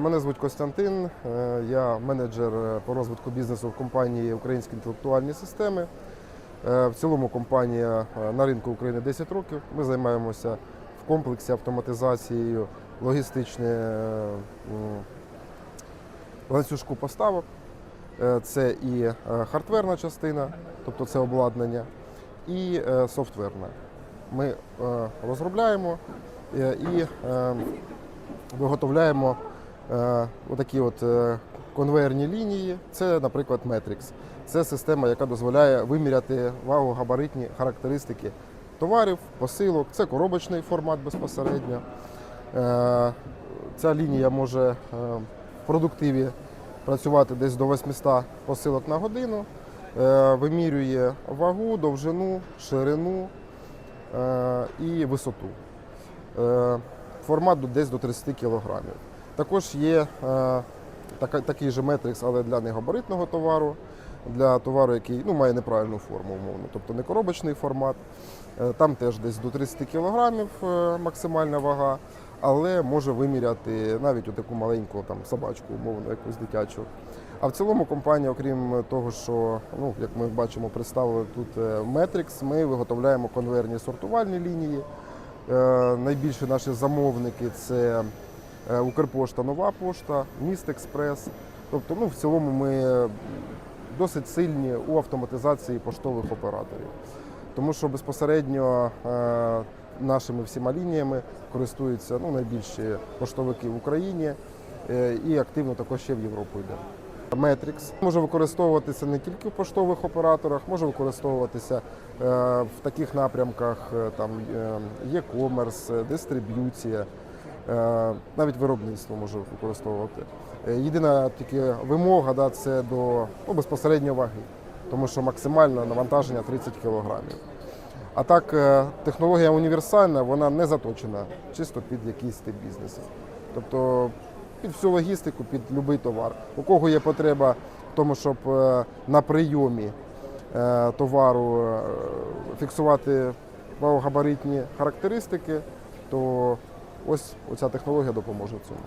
Мене звуть Костянтин, е, я менеджер е, по розвитку бізнесу в компанії Українські інтелектуальні системи. Е, В цілому компанія на ринку України 10 років. Ми займаємося в комплексі автоматизацією логістичної ланцюжку поставок. Це і хардверна частина, тобто це обладнання, і софтверна. Ми розробляємо і виготовляємо отакі от е, конвейерні лінії. Це, наприклад, Matrix. Це система, яка дозволяє виміряти вагогабаритні характеристики товарів, посилок. Це коробочний формат безпосередньо. Е, Ця лінія може е, в продуктиві працювати десь до 800 посилок на годину. Е, Вимірює вагу, довжину, ширину е, і висоту. Е, Формат десь до 30 кг. Також є е, такий же метрикс, але для негабаритного товару, для товару, який ну, має неправильну форму, умовно, тобто не коробочний формат. Е, Там теж десь до 30 кг максимальна вага, але може виміряти навіть таку маленьку там, собачку, умовно, якусь дитячу. А в цілому компанія, окрім того, що ну, як ми бачимо, представили тут е, Matrix, ми виготовляємо конвейерні сортувальні лінії. Е, Найбільші наші замовники це е, Укрпошта, Нова пошта, Міст Експрес. Тобто, ну, в цілому ми досить сильні у автоматизації поштових операторів. Тому що безпосередньо е, нашими всіма лініями користуються ну, найбільші поштовики в Україні е, і активно також ще в Європу йде. Matrix може використовуватися не тільки в поштових операторах, може використовуватися е, в таких напрямках, е, там е, e-commerce, е, дистриб'юція, е, навіть виробництво може використовувати. Е, Єдина тільки вимога да, це до ну, безпосередньо ваги, тому що максимальне навантаження 30 кг. А так, е, технологія універсальна, вона не заточена чисто під якийсь тип бізнесу. Тобто під всю логістику, під будь-який товар. У кого є потреба в тому, щоб е, на прийомі е, товару е, фіксувати вагогабаритні характеристики, то ось оця технологія допоможе в цьому.